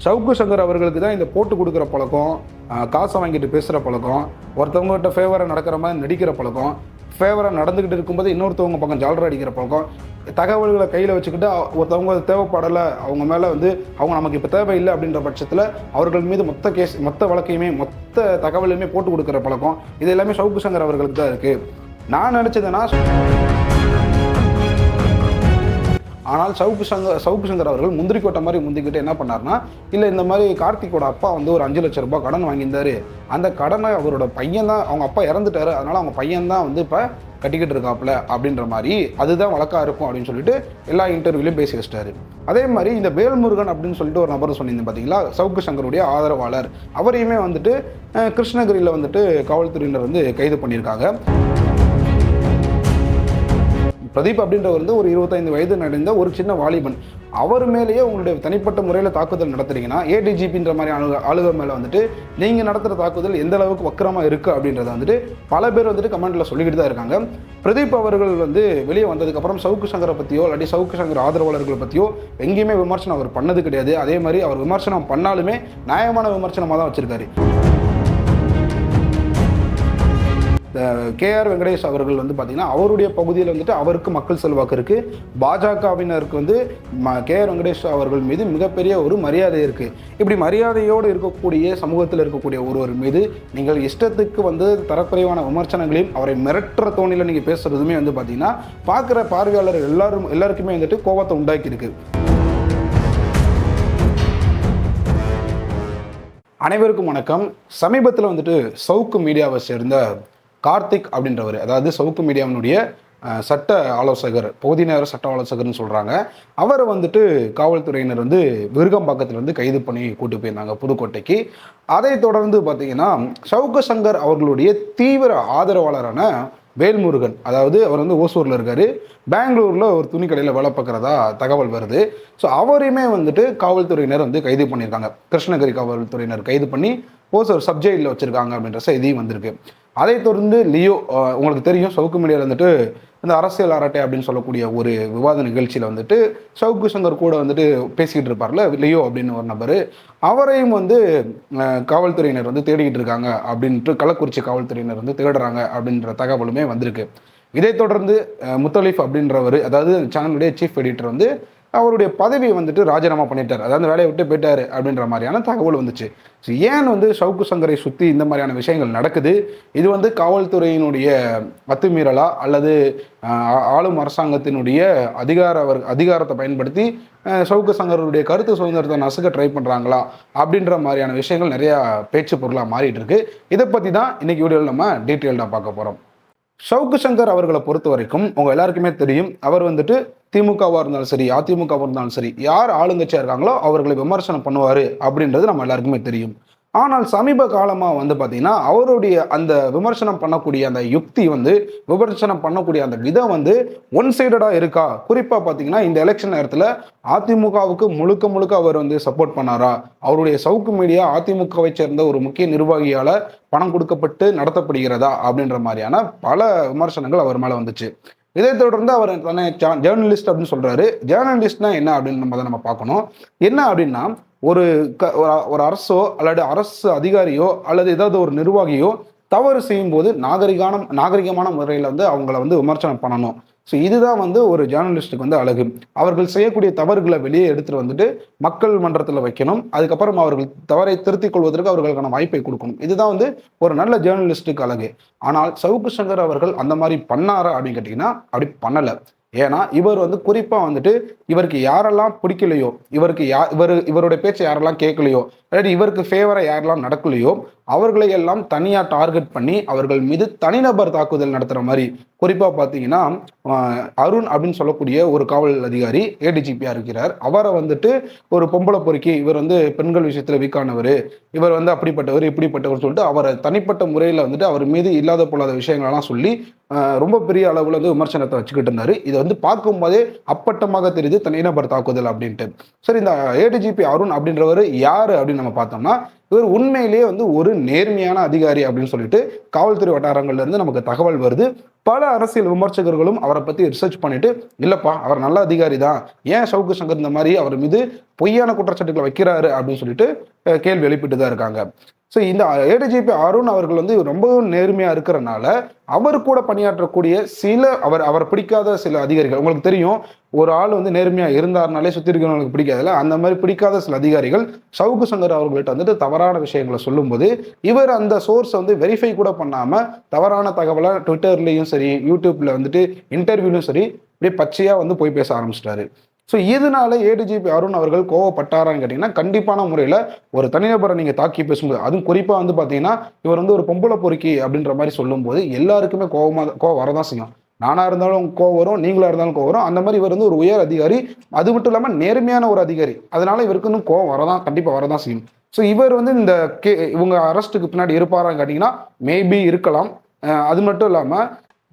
சவுக்கு சங்கர் அவர்களுக்கு தான் இந்த போட்டு கொடுக்குற பழக்கம் காசை வாங்கிட்டு பேசுகிற பழக்கம் ஒருத்தவங்ககிட்ட ஃபேவராக நடக்கிற மாதிரி நடிக்கிற பழக்கம் ஃபேவராக நடந்துக்கிட்டு இருக்கும்போது இன்னொருத்தவங்க பக்கம் ஜாலரா அடிக்கிற பழக்கம் தகவல்களை கையில் வச்சுக்கிட்டு ஒருத்தவங்க அது தேவைப்படலை அவங்க மேலே வந்து அவங்க நமக்கு இப்போ தேவையில்லை அப்படின்ற பட்சத்தில் அவர்கள் மீது மொத்த கேஸ் மொத்த வழக்கையுமே மொத்த தகவலையுமே போட்டு கொடுக்குற பழக்கம் இது எல்லாமே சவுக்கு சங்கர் அவர்களுக்கு தான் இருக்குது நான் நினச்சதுன்னா ஆனால் சவுக்கு சங்கர் சவுக்கு சங்கர் அவர்கள் முந்திரி கோட்டை மாதிரி முந்திக்கிட்டு என்ன பண்ணார்னா இல்லை இந்த மாதிரி கார்த்திக்கோட அப்பா வந்து ஒரு அஞ்சு லட்ச ரூபாய் கடன் வாங்கியிருந்தாரு. அந்த கடனை அவரோட பையன் தான் அவங்க அப்பா இறந்துட்டாரு. அதனால அவங்க பையன் தான் வந்து இப்போ கட்டிக்கிட்டு இருக்காப்புல அப்படின்ற மாதிரி அதுதான் வழக்காக இருக்கும் அப்படின்னு சொல்லிட்டு எல்லா இன்டர்வியூலையும் பேசி வச்சிட்டாரு. அதே மாதிரி இந்த வேல்முருகன் அப்படின்னு சொல்லிட்டு ஒரு நபர் சொன்னிருந்தேன் பார்த்தீங்களா சவுக்கு சங்கருடைய ஆதரவாளர். அவரையுமே வந்துட்டு கிருஷ்ணகிரியில் வந்துட்டு காவல்துறையினர் வந்து கைது பண்ணியிருக்காங்க. பிரதீப் அப்படின்றவர் வந்து ஒரு இருபத்தைந்து வயது நடந்த ஒரு சின்ன வாலிபன். அவர் மேலேயே உங்களுடைய தனிப்பட்ட முறையில் தாக்குதல் நடத்துறீங்கன்னா ஏடிஜிபின்ற மாதிரி ஆளு ஆளுகள் மேலே வந்துட்டு நீங்கள் நடத்துகிற தாக்குதல் எந்த அளவுக்கு வக்கரமாக இருக்குது அப்படின்றத வந்துட்டு பல பேர் வந்துட்டு கமெண்ட்டில் சொல்லிக்கிட்டு தான் இருக்காங்க. பிரதீப் அவர்கள் வந்து வெளியே வந்ததுக்கப்புறம் சவுக்கு சங்கரை பற்றியோ இல்லாட்டி சவுக்கு சங்கர் ஆதரவாளர்களை பற்றியோ எங்கேயுமே விமர்சனம் அவர் பண்ணது கிடையாது. அதே மாதிரி அவர் விமர்சனம் பண்ணாலுமே நியாயமான விமர்சனமாக தான் வச்சுருக்காரு. கேஆர் வெங்கடேஷ் அவர்கள் வந்து பார்த்திங்கன்னா அவருடைய பகுதியில் வந்துட்டு அவருக்கு மக்கள் செல்வாக்கு இருக்குது பாஜகவினருக்கு வந்து ம கேஆர் வெங்கடேஷ் அவர்கள் மீது மிகப்பெரிய ஒரு மரியாதை இருக்குது இப்படி மரியாதையோடு இருக்கக்கூடிய சமூகத்தில் இருக்கக்கூடிய ஒருவர் மீது நீங்கள் இஷ்டத்துக்கு வந்து தரக்குறைவான விமர்சனங்களையும் அவரை மிரட்டுற தோணியில் நீங்கள் பேசுறதுமே வந்து பார்த்திங்கன்னா பார்க்குற பார்வையாளர் எல்லாரும் எல்லாருக்குமே வந்துட்டு கோபத்தை உண்டாக்கியிருக்கு. அனைவருக்கும் வணக்கம். சமீபத்தில் வந்துட்டு சவுக்கு மீடியாவை சேர்ந்த கார்த்திக் அப்படின்றவர் அதாவது சவுக்கு மீடியாவினுடைய சட்ட ஆலோசகர் பகுதி நேர சட்ட ஆலோசகர்னு சொல்கிறாங்க அவரை வந்துட்டு காவல்துறையினர் வந்து விருகம்பாக்கத்திலிருந்து கைது பண்ணி கூட்டு போயிருந்தாங்க புதுக்கோட்டைக்கு. அதை தொடர்ந்து பார்த்தீங்கன்னா சவுக்கு சங்கர் அவர்களுடைய தீவிர ஆதரவாளரான வேல்முருகன் அதாவது அவர் வந்து ஓசூரில் இருக்காரு. பெங்களூரில் ஒரு துணி கடையில் வேலை பார்க்குறதா தகவல் வருது. ஸோ அவரையுமே வந்துட்டு காவல்துறையினர் வந்து கைது பண்ணியிருக்காங்க. கிருஷ்ணகிரி காவல்துறையினர் கைது பண்ணி ஒரு சப்ஜெக்டில் வச்சுருக்காங்க அப்படின்ற செய்தியும் வந்திருக்கு. அதை தொடர்ந்து லியோ உங்களுக்கு தெரியும் சவுக்கு மீடியாவில் வந்துட்டு இந்த அரசியல் அரட்டை அப்படின்னு சொல்லக்கூடிய ஒரு விவாத நிகழ்ச்சியில் வந்துட்டு சவுக்கு சங்கர் கூட வந்துட்டு பேசிக்கிட்டு இருப்பார்ல லியோ அப்படின்னு ஒரு நபர். அவரையும் வந்து காவல்துறையினர் வந்து தேடிக்கிட்டு இருக்காங்க அப்படின்ட்டு கள்ளக்குறிச்சி காவல்துறையினர் வந்து தேடுறாங்க அப்படின்ற தகவலுமே வந்திருக்கு. இதைத் தொடர்ந்து முத்தலீஃப் அப்படின்றவர் அதாவது சேனலுடைய சீஃப் எடிட்டர் வந்து அவருடைய பதவியை வந்துட்டு ராஜினாமா பண்ணிட்டார். அதாவது வேலையை விட்டு போயிட்டாரு அப்படின்ற மாதிரியான தகவல் வந்துச்சு. ஸோ ஏன் வந்து சவுக்கு சங்கரை சுற்றி இந்த மாதிரியான விஷயங்கள் நடக்குது? இது வந்து காவல்துறையினுடைய அத்துமீறலா அல்லது ஆளும் அரசாங்கத்தினுடைய அதிகார அவர் அதிகாரத்தை பயன்படுத்தி சவுக்கு சங்கருடைய கருத்து சுதந்திரத்தை நசுக்க ட்ரை பண்ணுறாங்களா அப்படின்ற மாதிரியான விஷயங்கள் நிறையா பேச்சு பொருளாக மாறிட்டு இருக்கு. இதை பற்றி தான் இன்னைக்கு வீடியோவில் நம்ம டீட்டெயில்டாக பார்க்க போகிறோம் சவுக்கு சங்கர் அவர்களை பொறுத்த வரைக்கும் உங்க எல்லாருக்குமே தெரியும். அவர் வந்துட்டு திமுகவாக இருந்தாலும் சரி அதிமுகவாக இருந்தாலும் சரி யார் ஆளுங்கட்சியாக இருக்காங்களோ அவர்களை விமர்சனம் பண்ணுவார் அப்படின்றது நம்ம எல்லாருக்குமே தெரியும். ஆனால் சமீப காலமாக வந்து பார்த்திங்கன்னா அவருடைய அந்த விமர்சனம் பண்ணக்கூடிய அந்த யுக்தி வந்து விமர்சனம் பண்ணக்கூடிய அந்த விதம் வந்து ஒன் சைடடாக இருக்கா? குறிப்பாக பார்த்தீங்கன்னா இந்த எலெக்ஷன் நேரத்தில் அதிமுகவுக்கு முழுக்க முழுக்க அவர் வந்து சப்போர்ட் பண்ணாரா? அவருடைய சவுக்கு மீடியா அதிமுகவை சேர்ந்த ஒரு முக்கிய நிர்வாகியால் பணம் கொடுக்கப்பட்டு நடத்தப்படுகிறதா? அப்படின்ற மாதிரியான பல விமர்சனங்கள் அவர் மேலே வந்துச்சு. இதை தொடர்ந்து அவர் தன்னை ஜேர்னலிஸ்ட் அப்படின்னு சொல்கிறாரு ஜேர்னலிஸ்ட்னா என்ன அப்படின்னு நம்ம நம்ம பார்க்கணும். என்ன அப்படின்னா ஒரு க ஒரு- ஒரு அரசோ அல்லது அரசு அதிகாரியோ அல்லது ஏதாவது ஒரு நிர்வாகியோ தவறு செய்யும்போது நாகரிகான நாகரிகமான முறையில் வந்து அவங்கள வந்து விமர்சனம் பண்ணணும். ஸோ இதுதான் வந்து ஒரு ஜேர்னலிஸ்ட்டுக்கு வந்து அழகு. அவர்கள் செய்யக்கூடிய தவறுகளை வெளியே எடுத்துகிட்டு வந்துட்டு மக்கள் மன்றத்தில் வைக்கணும். அதுக்கப்புறம் அவர்கள் தவறை திருத்திக் கொள்வதற்கு அவர்களுக்கான வாய்ப்பை கொடுக்கணும். இதுதான் வந்து ஒரு நல்ல ஜேர்னலிஸ்ட்டுக்கு அழகு. ஆனால் சவுக்கு சங்கர் அவர்கள் அந்த மாதிரி பண்ணாரா அப்படின்னு கேட்டிங்கன்னா அப்படி பண்ணலை. ஏன்னா இவர் வந்து குறிப்பாக வந்துட்டு இவருக்கு யாரெல்லாம் பிடிக்கலையோ இவருக்கு யா இவர் இவருடைய பேச்சை யாரெல்லாம் கேட்கலையோ அதாவது இவருக்கு ஃபேவராக யாரெல்லாம் நடக்கலையோ அவர்களை எல்லாம் தனியாக டார்கெட் பண்ணி அவர்கள் மீது தனிநபர் தாக்குதல் நடத்துகிற மாதிரி. குறிப்பாக பார்த்தீங்கன்னா அருண் அப்படின்னு சொல்லக்கூடிய ஒரு காவல் அதிகாரி ஏடிஜிபியாக இருக்கிறார். அவரை வந்துட்டு ஒரு பொம்பளை பொறுக்கி இவர் வந்து பெண்கள் விஷயத்தில் வீக்கானவர் இவர் வந்து அப்படிப்பட்டவர் இப்படிப்பட்டவர் சொல்லிட்டு அவரை தனிப்பட்ட முறையில் வந்துட்டு அவர் மீது இல்லாத போலாத விஷயங்களெல்லாம் சொல்லி ரொம்ப பெரிய அளவில் வந்து விமர்சனத்தை வச்சுக்கிட்டு இருந்தாரு. இதை வந்து பார்க்கும்போதே அப்பட்டமாக தெரியுது தனிநபர் தாக்குதல் அப்படின்ட்டு. சரி இந்த ஏடிஜிபி அருண் அப்படின்றவர் யார் அப்படின்னு நம்ம பார்த்தோம்னா இவர் உண்மையிலேயே வந்து ஒரு நேர்மையான அதிகாரி அப்படின்னு சொல்லிட்டு காவல்துறை வட்டாரங்கள்ல இருந்து நமக்கு தகவல் வருது. பல அரசியல் விமர்சகர்களும் அவரை பத்தி ரிசர்ச் பண்ணிட்டு இல்லப்பா அவர் நல்ல அதிகாரி தான். ஏன் சவுக்கு சங்கர் இந்த மாதிரி அவர் மீது பொய்யான குற்றச்சாட்டுகளை வைக்கிறாரு? அப்படின்னு சொல்லிட்டு கேள்வி எழுப்பிட்டு தான் இருக்காங்க. ஸோ இந்த ஏடிஜிபி அருண் அவர்கள் வந்து ரொம்பவும் நேர்மையாக இருக்கிறனால அவர் கூட பணியாற்றக்கூடிய சில அவர் அவர் பிடிக்காத சில அதிகாரிகள் உங்களுக்கு தெரியும் ஒரு ஆள் வந்து நேர்மையாக இருந்தாருனாலே சுற்றி இருக்கிறவங்களுக்கு பிடிக்காதுல்ல அந்த மாதிரி பிடிக்காத சில அதிகாரிகள் சவுக்கு சங்கர் அவர்கள்ட்ட வந்துட்டு தவறான விஷயங்களை சொல்லும்போது இவர் அந்த சோர்ஸை வந்து வெரிஃபை கூட பண்ணாமல் தவறான தகவலை ட்விட்டர்லேயும் சரி யூடியூப்பில் வந்துட்டு இன்டர்வியூலையும் சரி இப்படியே பச்சையாக வந்து போய் பேச ஆரம்பிச்சிட்டாரு. ஸோ இதனால ஏடிஜிபி அருண் அவர்கள் கோவப்பட்டாரான்னு கேட்டிங்கன்னா கண்டிப்பான முறையில் ஒரு தனிநபரை நீங்கள் தாக்கி பேசும்போது அதுவும் குறிப்பாக வந்து பார்த்தீங்கன்னா இவர் வந்து ஒரு பொம்பளை பொறுக்கி அப்படின்ற மாதிரி சொல்லும்போது எல்லாருக்குமே கோவமாக கோவம் வரதான் செய்யும். நானா இருந்தாலும் கோவம் வரும் நீங்களாக இருந்தாலும் கோவம் வரும். அந்த மாதிரி இவர் வந்து ஒரு உயர் அதிகாரி. அது மட்டும் இல்லாமல் நேர்மையான ஒரு அதிகாரி. அதனால இவருக்கு இன்னும் கோவம் வரதான் கண்டிப்பாக வரதான் செய்யும். ஸோ இவர் வந்து இந்த கே இவங்க அரெஸ்ட்டுக்கு பின்னாடி இருப்பாரான்னு கேட்டிங்கன்னா மேபி இருக்கலாம். அது மட்டும் இல்லாமல்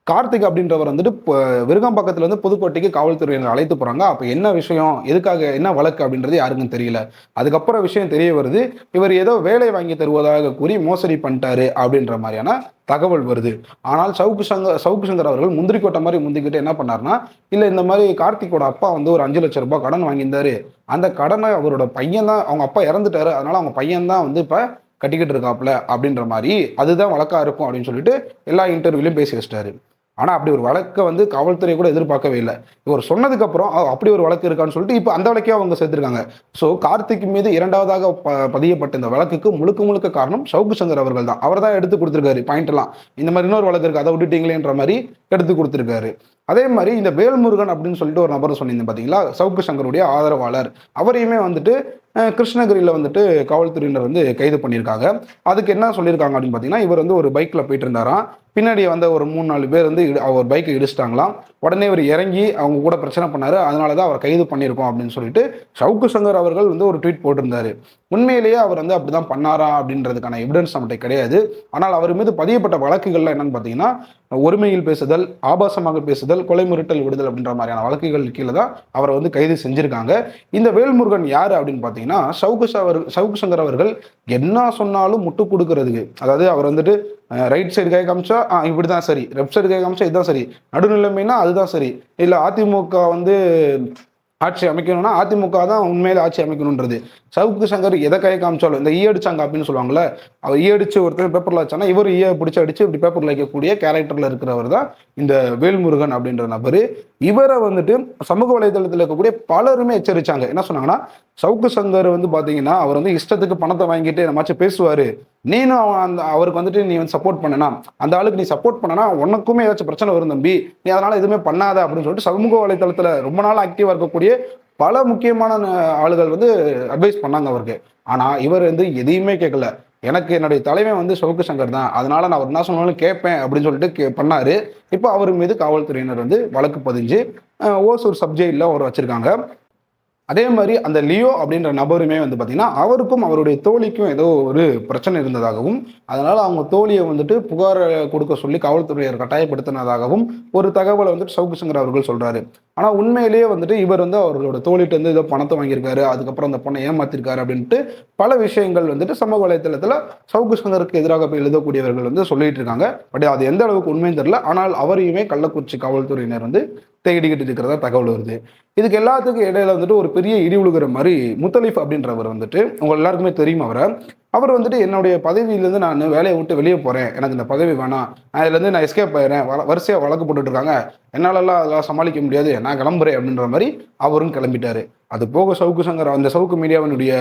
கார்த்திக் அப்படின்றவர் வந்துட்டு இப்போ விருகம்பாக்கத்துல இருந்து புதுக்கோட்டைக்கு காவல்துறையினர் அழைத்து போறாங்க. அப்ப என்ன விஷயம்? எதுக்காக? என்ன வழக்கு அப்படின்றது யாருக்கும் தெரியல. அதுக்கப்புறம் விஷயம் தெரிய வருது. இவர் ஏதோ வேலை வாங்கி தருவதாக கூறி மோசடி பண்ணிட்டாரு அப்படின்ற மாதிரியான தகவல் வருது. ஆனால் சவுக்கு சங்கர் சவுக்கு சங்கர் அவர்கள் முந்திரி மாதிரி முந்திக்கிட்டு என்ன பண்ணாருன்னா இல்லை இந்த மாதிரி கார்த்திக்கோட அப்பா வந்து ஒரு அஞ்சு லட்சம் ரூபாய் கடன் வாங்கியிருந்தாரு. அந்த கடனை அவரோட பையன் தான் அவங்க அப்பா இறந்துட்டாரு. அதனால அவங்க பையன் தான் வந்து இப்போ கட்டிக்கிட்டு இருக்காப்ல அப்படின்ற மாதிரி அதுதான் வழக்காக இருக்கும். அப்படின்னு சொல்லிட்டு எல்லா இன்டர்வியூலையும் பேசி வச்சிட்டாரு. ஆனால் அப்படி ஒரு வழக்கை வந்து காவல்துறை கூட எதிர்பார்க்கவே இல்லை. இவர் சொன்னதுக்கு அப்புறம் அப்படி ஒரு வழக்கு இருக்கான்னு சொல்லிட்டு இப்போ அந்த வழக்கே அவங்க சேர்த்துருக்காங்க. ஸோ கார்த்திக் மீது இரண்டாவதாக ப- பதியப்பட்ட இந்த வழக்குக்கு முழுக்க முழுக்க காரணம் சவுக்கு சங்கர் அவர்கள் தான். அவர் தான் எடுத்து கொடுத்துருக்காரு பாயிண்ட்லாம் இந்த மாதிரி இன்னொரு வழக்கு இருக்கு அதை விட்டுட்டீங்களேன்ற மாதிரி எடுத்து கொடுத்துருக்காரு. அதே மாதிரி இந்த வேல்முருகன் அப்படின்னு சொல்லிட்டு ஒரு நபர் சொன்னீங்க பார்த்தீங்களா சவுக்கு சங்கருடைய ஆதரவாளர். அவரையுமே வந்துட்டு கிருஷ்ணகிரியில் வந்துட்டு காவல்துறையினர் வந்து கைது பண்ணியிருக்காங்க. அதுக்கு என்ன சொல்லியிருக்காங்க அப்படின்னு பார்த்தீங்கன்னா இவர் வந்து ஒரு பைக்கில் போயிட்டு இருந்தாராம் பின்னாடி வந்த ஒரு மூணு நாலு பேர் வந்து இடு- அவர் பைக்கை இடிச்சிட்டாங்களாம். உடனே இவர் இறங்கி அவங்க கூட பிரச்சனை பண்ணாரு. அதனால தான் அவர் கைது பண்ணியிருக்கோம் அப்படின்னு சொல்லிட்டு சவுக்கு சங்கர் அவர்கள் வந்து ஒரு ட்வீட் போட்டிருந்தாரு. உண்மையிலேயே அவர் வந்து அப்படிதான் பண்ணாரா அப்படின்றதுக்கான எவிடன்ஸ் நம்மகிட்ட கிடையாது. ஆனால் அவர் மீது பதியப்பட்ட வழக்குகள்லாம் என்னன்னு பார்த்தீங்கன்னா ஒருமையில் பேசுதல் ஆபாசமாக பேசுதல் கொலை மிரட்டல் விடுதல் அப்படின்ற மாதிரியான வழக்குகள் கீழே தான் அவரை வந்து கைது செஞ்சிருக்காங்க. இந்த வேல்முருகன் யார் அப்படின்னு பார்த்தீங்கன்னா சவுக்கு அவர் சவுக்கு சங்கர் அவர்கள் என்ன சொன்னாலும் முட்டு கொடுக்கறதுக்கு. அதாவது அவர் வந்துட்டு ரைட் சைடு கை காமிச்சா ஆ இப்படி தான் சரி. லெஃப்ட் சைடு கை காமிச்சா இதுதான் சரி. நடுநிலைமைனா அதுதான் சரி. இல்லை அதிமுக வந்து ஆட்சி அமைக்கணும்னா அதிமுக தான் உண்மையில ஆட்சி அமைக்கணுன்றது சவுக்கு சங்கர் எதை கை காமிச்சாலும் இந்த ஈயடிச்சாங்க அப்படின்னு சொல்லுவாங்கல்ல அவர் ஈயடிச்சு ஒருத்தர் பேப்பர்ல வச்சானா இவர் ஈய பிடிச்சி அடிச்சு இப்படி பேப்பர்ல வைக்கக்கூடிய கேரக்டர்ல இருக்கிறவர் தான் இந்த வேல்முருகன் அப்படின்ற நபர். இவரை வந்துட்டு சமூக வலைதளத்தில் இருக்கக்கூடிய பலருமே எச்சரிச்சாங்க. என்ன சொன்னாங்கன்னா சவுக்கு சங்கர் வந்து பாத்தீங்கன்னா அவர் வந்து இஷ்டத்துக்கு பணத்தை வாங்கிட்டு நம்மாச்சும் பேசுவாரு. நீனும் அவன் அந்த அவருக்கு வந்துட்டு நீ வந்து சப்போர்ட் பண்ணனா அந்த ஆளுக்கு நீ சப்போர்ட் பண்ணனா உனக்குமே ஏதாச்சும் பிரச்சனை வரும் தம்பி. நீ அதனால எதுவுமே பண்ணாத அப்படின்னு சொல்லிட்டு சமூக வலைதளத்துல ரொம்ப நாள் ஆக்டிவா இருக்கக்கூடிய பல முக்கியமான ஆளுகள் வந்து அட்வைஸ் பண்ணாங்க அவருக்கு. ஆனால் இவர் வந்து எதையுமே கேட்கல. எனக்கு என்னுடைய தலைமை வந்து சவுக்கு சங்கர் தான். அதனால நான் அவர் என்ன சொன்னாலும் கேட்பேன் அப்படின்னு சொல்லிட்டு கே- பண்ணாரு. இப்போ அவர் மீது காவல்துறையினர் வந்து வழக்கு பதிஞ்சு ஓசூர் சப்ஜெக்டில் அவர் வச்சிருக்காங்க. அதே மாதிரி அந்த லியோ அப்படின்ற நபருமே வந்து பார்த்தீங்கன்னா அவருக்கும் அவருடைய தோழிக்கும் ஏதோ ஒரு பிரச்சனை இருந்ததாகவும் அதனால் அவங்க தோழியை வந்துட்டு புகார் கொடுக்க சொல்லி காவல்துறையர் கட்டாயப்படுத்தினதாகவும் ஒரு தகவலை வந்துட்டு சவுக்கு சங்கர் அவர்கள் சொல்கிறாரு ஆனால் உண்மையிலேயே வந்துட்டு இவர் வந்து அவர்களோட தோழிட்டு வந்து ஏதோ பணத்தை வாங்கியிருக்காரு அதுக்கப்புறம் அந்த பொண்ணை ஏமாத்திருக்காரு அப்படின்ட்டு பல விஷயங்கள் வந்துட்டு சமூக வலைத்தளத்தில் சவுக்கு சங்கருக்கு எதிராக போய் எழுதக்கூடியவர்கள் வந்து சொல்லிட்டு இருக்காங்க. பட் அது எந்த அளவுக்கு உண்மைன்னு தெரில ஆனால் அவரையுமே கள்ளக்குறிச்சி காவல்துறையினர் வந்து தேடிக்கிட்டு இருக்கிறதா தகவல் வருது. இதுக்கு எல்லாத்துக்கும் இடையில வந்துட்டு ஒரு பெரிய இடி உழுகிற மாதிரி முத்தலீஃப் அப்படின்றவர் வந்துட்டு உங்க எல்லாருக்குமே தெரியும் அவரை. அவர் வந்துட்டு என்னுடைய பதவியிலேருந்து நான் வேலையை விட்டு வெளியே போறேன். எனக்கு இந்த பதவி வேணாம். நான் இதுலேருந்து நான் எஸ்கேப் ஆயிடுறேன். வ வரிசையாக வழக்கு போட்டுட்ருக்காங்க என்னாலலாம் அதெல்லாம் சமாளிக்க முடியாது. நான் கிளம்புறேன் அப்படின்ற மாதிரி அவரும் கிளம்பிட்டாரு. அது போக சவுக்கு சங்கர் அந்த சவுக்கு மீடியாவினுடைய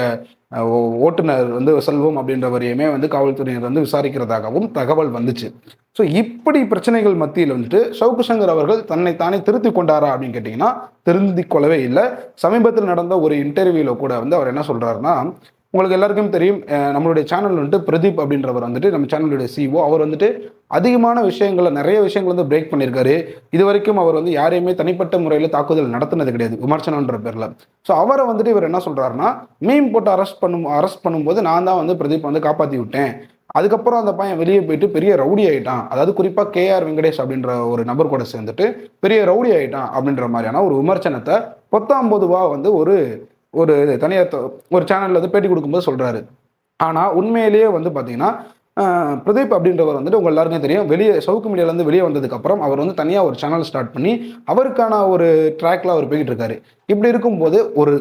ஓ- ஓட்டுநர் வந்து செல்வம் அப்படின்றவரையுமே வந்து காவல்துறையினர் வந்து விசாரிக்கிறதாகவும் தகவல் வந்துச்சு. ஸோ இப்படி பிரச்சனைகள் மத்தியில் வந்துட்டு சவுக்கு சங்கர் அவர்கள் தன்னை தானே திருத்தி கொண்டாரா அப்படின்னு கேட்டிங்கன்னா திருந்தி கொள்ளவே இல்லை. சமீபத்தில் நடந்த ஒரு இன்டர்வியூவில் கூட வந்து அவர் என்ன சொல்கிறாருன்னா உங்களுக்கு எல்லாருக்கும் தெரியும் நம்மளுடைய சேனல் வந்துட்டு பிரதீப் அப்படின்றவர் வந்துட்டு நம்ம சேனலுடைய சிஓ அவர் வந்துட்டு அதிகமான விஷயங்களை நிறைய விஷயங்கள் வந்து பிரேக் பண்ணியிருக்காரு. இது வரைக்கும் அவர் வந்து யாரையுமே தனிப்பட்ட முறையில் தாக்குதல் நடத்தினது கிடையாது விமர்சனம்ன்ற பேரில். ஸோ அவரை வந்துட்டு இவர் என்ன சொல்கிறாருன்னா மீன் போட்டு அரெஸ்ட் பண்ணும் அரெஸ்ட் பண்ணும்போது நான் தான் வந்து பிரதீப் வந்து காப்பாற்றி விட்டேன் அதுக்கப்புறம் அந்த பையன் வெளியே போயிட்டு பெரிய ரவுடி ஆயிட்டான். அதாவது குறிப்பா கேஆர் வெங்கடேஷ் அப்படின்ற ஒரு நபர் கூட சேர்ந்துட்டு பெரிய ரவுடி ஆயிட்டான் அப்படின்ற மாதிரியான ஒரு விமர்சனத்தை பொத்தாம் பொதுவா வந்து ஒரு ஒரு தனியார் ஒரு சேனல்ல வந்து பேட்டி கொடுக்கும்போது சொல்றாரு. ஆனா உண்மையிலேயே வந்து பாத்தீங்கன்னா பிரதீப் அப்படின்றவர் வந்துட்டு உங்க எல்லாருக்கும் தெரியும். வெளியே சவுக்கு மீடியால இருந்து வெளியே வந்ததுக்கு அப்புறம் அவர் வந்து தனியா ஒரு சேனல் ஸ்டார்ட் பண்ணி அவருக்கான ஒரு ட்ராக்ல அவர் போய்கிட்டு இருக்காரு. இப்படி இருக்கும்போது ஒரு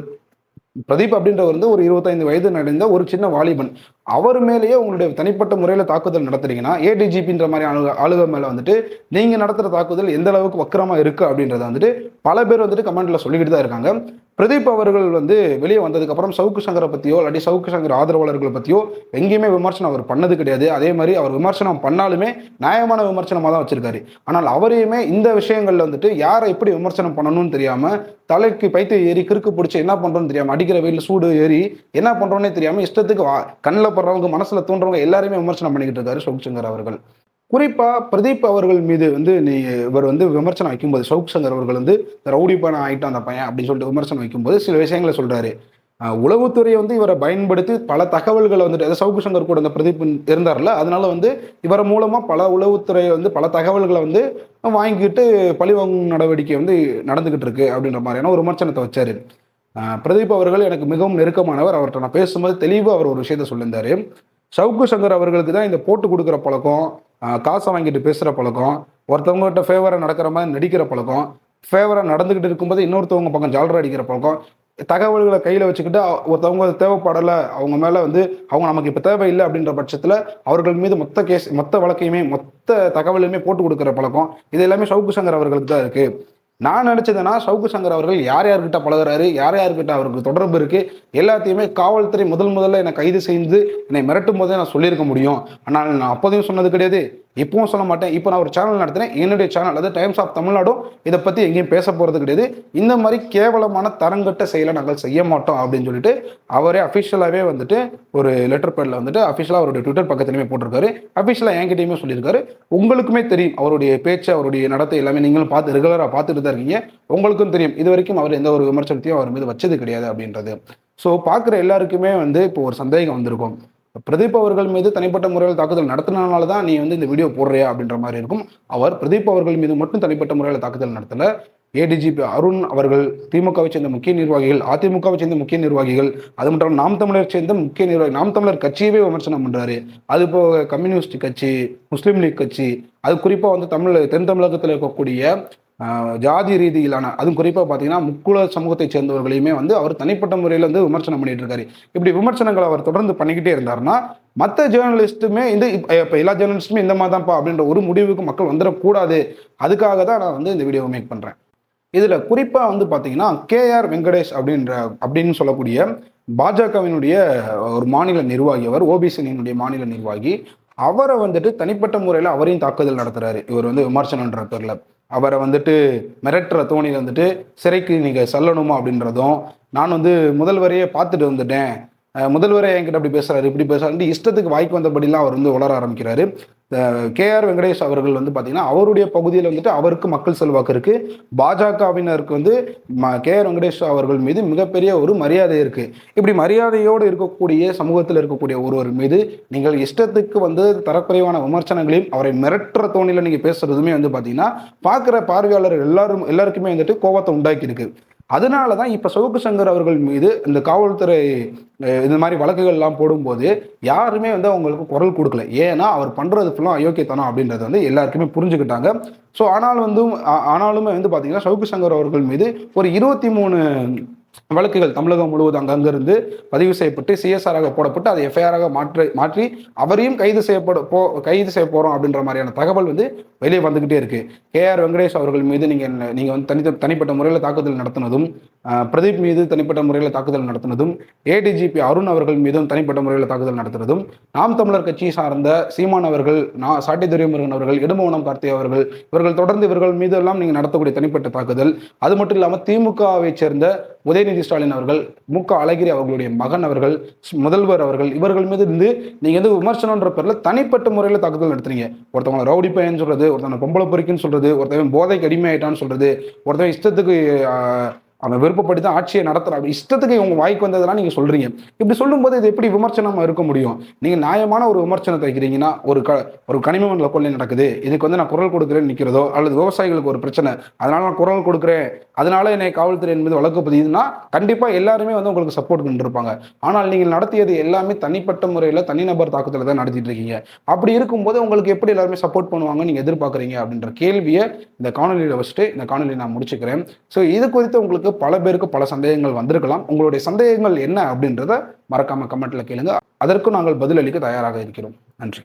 பிரதீப் அப்படின்றவர் வந்து ஒரு இருபத்தைந்து வயது நடந்த ஒரு சின்ன வாலிபன். அவர் மேலேயே உங்களுடைய தனிப்பட்ட முறையில் தாக்குதல் நடத்துறீங்கன்னா ஏடிஜிபின்ற மாதிரி ஆளுக ஆளுக மேலே வந்துட்டு நீங்கள் நடத்துகிற தாக்குதல் எந்த அளவுக்கு வக்கரமாக இருக்குது அப்படின்றத வந்துட்டு பல பேர் வந்துட்டு கமெண்ட்ல சொல்லிக்கிட்டு தான் இருக்காங்க. பிரதீப் அவர்கள் வந்து வெளியே வந்ததுக்கப்புறம் சவுக்கு சங்கரை பற்றியோ இல்லாட்டி சவுக்கு சங்கர் ஆதரவாளர்களை பற்றியோ எங்கேயுமே விமர்சனம் அவர் பண்ணது கிடையாது. அதே மாதிரி அவர் விமர்சனம் பண்ணாலுமே நியாயமான விமர்சனமாக தான் வச்சுருக்காரு. ஆனால் அவரையுமே இந்த விஷயங்களில் வந்துட்டு யாரை எப்படி விமர்சனம் பண்ணணும்னு தெரியாமல் தலைக்கு பைத்து ஏறி கிறுக்கு பிடிச்சி என்ன பண்ணுறோன்னு தெரியாமல் அடிக்கிற வெயில் சூடு ஏறி என்ன பண்ணுறோன்னே தெரியாமல் இஷ்டத்துக்கு வா- கண்ணில் படுறவங்க மனசில் தோன்றவங்க எல்லாருமே விமர்சனம் பண்ணிக்கிட்டு இருக்காரு சவுக்கு சங்கர் அவர்கள். குறிப்பா பிரதீப் அவர்கள் மீது வந்து நீ இவர் வந்து விமர்சனம் வைக்கும்போது சவுக் சங்கர் அவர்கள் வந்து ரவுடி பணம் ஆயிட்டான் அந்த பையன் அப்படின்னு சொல்லிட்டு விமர்சனம் வைக்கும்போது சில விஷயங்களை சொல்றாரு. உளவுத்துறையை வந்து இவரை பயன்படுத்தி பல தகவல்களை வந்துட்டு சவுக்கு சங்கர் கூட அந்த பிரதீப் இருந்தார்ல அதனால வந்து இவர் மூலமா பல உளவுத்துறை வந்து பல தகவல்களை வந்து வாங்கிக்கிட்டு பழிவாங்கும் நடவடிக்கை வந்து நடந்துகிட்டு இருக்கு அப்படின்ற மாதிரியான ஒரு விமர்சனத்தை வச்சாரு. பிரதீப் அவர்கள் எனக்கு மிகவும் நெருக்கமானவர். அவர்கிட்ட நான் பேசும்போது தெளிவாக அவர் ஒரு விஷயத்த சொல்லியிருந்தாரு. சவுக்கு சங்கர் அவர்களுக்கு தான் இந்த போட்டு கொடுக்குற பழக்கம் காசை வாங்கிட்டு பேசுகிற பழக்கம் ஒருத்தவங்ககிட்ட ஃபேவராக நடக்கிற மாதிரி நடிக்கிற பழக்கம் ஃபேவராக நடந்துக்கிட்டு இருக்கும்போது இன்னொருத்தவங்க பக்கம் ஜாலரா அடிக்கிற பழக்கம் தகவல்களை கையில் வச்சுக்கிட்டு ஒருத்தவங்க தேவைப்படலை அவங்க மேலே வந்து அவங்க நமக்கு இப்போ தேவையில்லை அப்படின்ற பட்சத்தில் அவர்கள் மீது மொத்த கேஸ் மொத்த வழக்கையுமே மொத்த தகவலுமே போட்டு கொடுக்குற பழக்கம் இது எல்லாமே சவுக்கு சங்கர் அவர்களுக்கு தான் இருக்குது நான் நினச்சதுன்னா சவுக்கு சங்கர் அவர்கள் யார் யார்கிட்ட பழகுறாரு யார் யார்கிட்ட அவருக்கு தொடர்பு இருக்கு எல்லாத்தையுமே காவல்துறை முதல் முதல்ல என்னை கைது செய்து என்னை மிரட்டும் போதே நான் சொல்லியிருக்க முடியும். ஆனால் நான் அப்போதையும் சொன்னது கிடையாது. இப்பவும் சொல்ல மாட்டேன். இப்போ நான் ஒரு சேனல் நடத்துறேன். என்னுடைய சேனல் அதாவது டைம்ஸ் ஆஃப் தமிழ்நாடும் இதை பற்றி எங்கேயும் பேச போகிறது கிடையாது. இந்த மாதிரி கேவலமான தரங்கட்ட செயலை நாங்கள் செய்ய மாட்டோம் அப்படின்னு சொல்லிட்டு அவரே அஃபிஷியலாகவே வந்துட்டு ஒரு லெட்டர் பேடில் வந்துட்டு அஃபிஷியலாக அவருடைய ட்விட்டர் பக்கத்துலையுமே போட்டிருக்காரு. அஃபிஷியலாக என்கிட்டயுமே சொல்லியிருக்காரு. உங்களுக்குமே தெரியும். அவருடைய பேச்சு அவருடைய நடத்தை எல்லாமே நீங்களும் பார்த்து ரெகுலராக பார்த்துட்டு தான் இருக்கீங்க. உங்களுக்கும் தெரியும். இது வரைக்கும் அவர் எந்த ஒரு விமர்சனத்தையும் அவர் மீது வச்சது கிடையாது அப்படின்றது. ஸோ பார்க்குற எல்லாருக்குமே வந்து இப்போ ஒரு சந்தேகம் வந்திருக்கும். பிரதீப் அவர்கள் மீது தனிப்பட்ட முறையில் தாக்குதல் நடத்தினால தான் நீ வந்து இந்த வீடியோ போடுறியா அப்படின்ற மாதிரி இருக்கும். அவர் பிரதீப் அவர்கள் மீது மட்டும் தனிப்பட்ட முறையில் தாக்குதல் நடத்தல. ஏடிஜிபி அருண் அவர்கள் திமுகவை சேர்ந்த முக்கிய நிர்வாகிகள் அதிமுகவை சேர்ந்த முக்கிய நிர்வாகிகள் அது மட்டும் நாம் தமிழர் சேர்ந்த முக்கிய நிர்வாகி நாம் தமிழர் கட்சியவே விமர்சனம் பண்றாரு. அது போக கம்யூனிஸ்ட் கட்சி முஸ்லீம் லீக் கட்சி அது குறிப்பா வந்து தமிழ் தென் தமிழகத்தில் இருக்கக்கூடிய ஜாதி ரீதியிலான அதுவும் குறிப்பாக பார்த்தீங்கன்னா முக்குல சமூகத்தை சேர்ந்தவர்களையுமே வந்து அவர் தனிப்பட்ட முறையில் வந்து விமர்சனம் பண்ணிட்டு இருக்காரு. இப்படி விமர்சனங்களை அவர் தொடர்ந்து பண்ணிக்கிட்டே இருந்தாருன்னா மற்ற ஜேர்னலிஸ்ட்டுமே இந்த இப்போ எல்லா ஜேர்னலிஸ்ட்டுமே இந்த மாதிரி தான்ப்பா அப்படின்ற ஒரு முடிவுக்கு மக்கள் வந்துடக்கூடாது. அதுக்காக தான் நான் வந்து இந்த வீடியோவை மேக் பண்ணுறேன் இதில் குறிப்பாக வந்து பாத்தீங்கன்னா கேஆர் வெங்கடேஷ் அப்படின்ற அப்படின்னு சொல்லக்கூடிய பாஜகவினுடைய ஒரு மாநில நிர்வாகி அவர் ஓபிசியினுடைய மாநில நிர்வாகி அவரை வந்துட்டு தனிப்பட்ட முறையில் அவரையும் தாக்குதல் நடத்துறாரு. இவர் வந்து விமர்சனன்ற பேரில். அவரை வந்துட்டு மிரட்டுற தோணியில் வந்துட்டு சிறைக்கு நீங்கள் செல்லணுமா? அப்படின்றதும் நான் வந்து முதல்வரையே பார்த்துட்டு வந்துட்டேன். முதல்வரே என்கிட்ட அப்படி பேசுறாரு இப்படி பேசுறாரு இஷ்டத்துக்கு வாய்க்கு வந்தபடிலாம் அவர் வந்து உளர ஆரம்பிக்கிறாரு. கேஆர் வெங்கடேஷ் அவர்கள் வந்து பார்த்தீங்கன்னா அவருடைய பகுதியில் வந்துட்டு அவருக்கு மக்கள் செல்வாக்கு இருக்குது பாஜகவினருக்கு வந்து கேஆர் வெங்கடேஷ் அவர்கள் மீது மிகப்பெரிய ஒரு மரியாதை இருக்குது இப்படி மரியாதையோடு இருக்கக்கூடிய சமூகத்தில் இருக்கக்கூடிய ஒருவர் மீது நீங்கள் இஷ்டத்துக்கு வந்து தரக்குறைவான விமர்சனங்களையும் அவரை மிரட்டுற தோணியில் நீங்கள் பேசுறதுமே வந்து பார்த்தீங்கன்னா பார்க்குற பார்வையாளர் எல்லாரும் எல்லாருக்குமே வந்துட்டு கோபத்தை உண்டாக்கி இருக்குது அதனால தான் இப்போ சவுக்கு சங்கர் அவர்கள் மீது இந்த காவல்துறை இந்த மாதிரி வழக்குகள்லாம் போடும்போது யாருமே வந்து அவங்களுக்கு குரல் கொடுக்கல. ஏன்னா அவர் பண்ணுறது ஃபுல்லாக அயோக்கியத்தனம் அப்படின்றது வந்து எல்லாருக்குமே புரிஞ்சுக்கிட்டாங்க. ஸோ ஆனால் வந்து ஆனாலுமே வந்து பார்த்தீங்கன்னா சவுக்கு சங்கர் அவர்கள் மீது ஒரு இருபத்தி மூணு வழக்குகள் தமிழகம் முழுவதும் அங்கங்கிருந்து பதிவு செய்யப்பட்டு சிஎஸ்ஆராக போடப்பட்டு அதை எஃப்ஐஆராக மாற்றி மாற்றி அவரையும் கைது செய்யப்பட போ கைது செய்ய போகிறோம் அப்படின்ற மாதிரியான தகவல் வந்து வெளியே வந்துகிட்டே இருக்கு. கேஆர் வெங்கடேஷ் அவர்கள் மீது நீங்கள் நீங்கள் வந்து தனி தனிப்பட்ட முறையில் தாக்குதல் நடத்தினதும் பிரதீப் மீது தனிப்பட்ட முறையில் தாக்குதல் நடத்தினதும் ஏடிஜிபி அருண் அவர்கள் மீதும் தனிப்பட்ட முறையில் தாக்குதல் நடத்துறதும் நாம் தமிழர் கட்சியை சார்ந்த சீமான் அவர்கள் நான் சாட்டி துரைமுருகன் அவர்கள் இடுமோனம் கார்த்தி அவர்கள் இவர்கள் தொடர்ந்து இவர்கள் மீது எல்லாம் நீங்கள் நடத்தக்கூடிய தனிப்பட்ட தாக்குதல் அது மட்டும் இல்லாமல் திமுகவை சேர்ந்த உதயநிதி ஸ்டாலின் அவர்கள் மு. க. அழகிரி அவர்களுடைய மகன் அவர்கள் முதல்வர் அவர்கள் இவர்கள் மீது இருந்து நீங்கள் வந்து விமர்சனம்ன்ற பேரில் தனிப்பட்ட முறையில் தாக்குதல் நடத்துறீங்க. ஒருத்தவங்க ரவுடி பையன் சொல்கிறது ஒருத்தவங்க பொம்பளை பொறிக்குன்னு சொல்கிறது ஒருத்தவன் போதைக்கு அடிமையாயிட்டான்னு சொல்கிறது ஒருத்தவன் இஷ்டத்துக்கு அவன் விருப்பப்படி தான் ஆட்சியை நடத்துகிறான் இஷ்டத்துக்கு இவங்க வாய்க்கு வந்ததெல்லாம் நீங்கள் சொல்கிறீங்க இப்படி சொல்லும்போது இது எப்படி விமர்சனமாக இருக்க முடியும்? நீங்கள் நியாயமான ஒரு விமர்சனத்தை வைக்கிறீங்கன்னா ஒரு க ஒரு கனிம கொள்ளை நடக்குது. இதுக்கு வந்து நான் குரல் கொடுக்குறேன்னு நிற்கிறதோ அல்லது விவசாயிகளுக்கு ஒரு பிரச்சனை அதனால நான் குரல் கொடுக்குறேன் அதனால என்னை காவல்துறை என்பது வழக்கு பதியுதுன்னா கண்டிப்பாக எல்லாருமே வந்து உங்களுக்கு சப்போர்ட் பண்ணிருப்பாங்க. ஆனால் நீங்கள் நடத்தியது எல்லாமே தனிப்பட்ட முறையில் தனிநபர் தாக்குதலை தான் நடத்திட்டு இருக்கீங்க. அப்படி இருக்கும்போது உங்களுக்கு எப்படி எல்லாருமே சப்போர்ட் பண்ணுவாங்க நீங்கள் எதிர்பார்க்குறீங்க அப்படின்ற கேள்வியை இந்த காணொலியில் வச்சுட்டு இந்த காணொலியை நான் முடிச்சுக்கிறேன். ஸோ இது குறித்து உங்களுக்கு பல பேருக்கு பல சந்தேகங்கள் வந்திருக்கலாம். உங்களுடைய சந்தேகங்கள் என்ன அப்படின்றத மறக்காம கமெண்ட்ல கேளுங்க. அதற்கும் நாங்கள் பதிலளிக்க தயாராக இருக்கிறோம். நன்றி.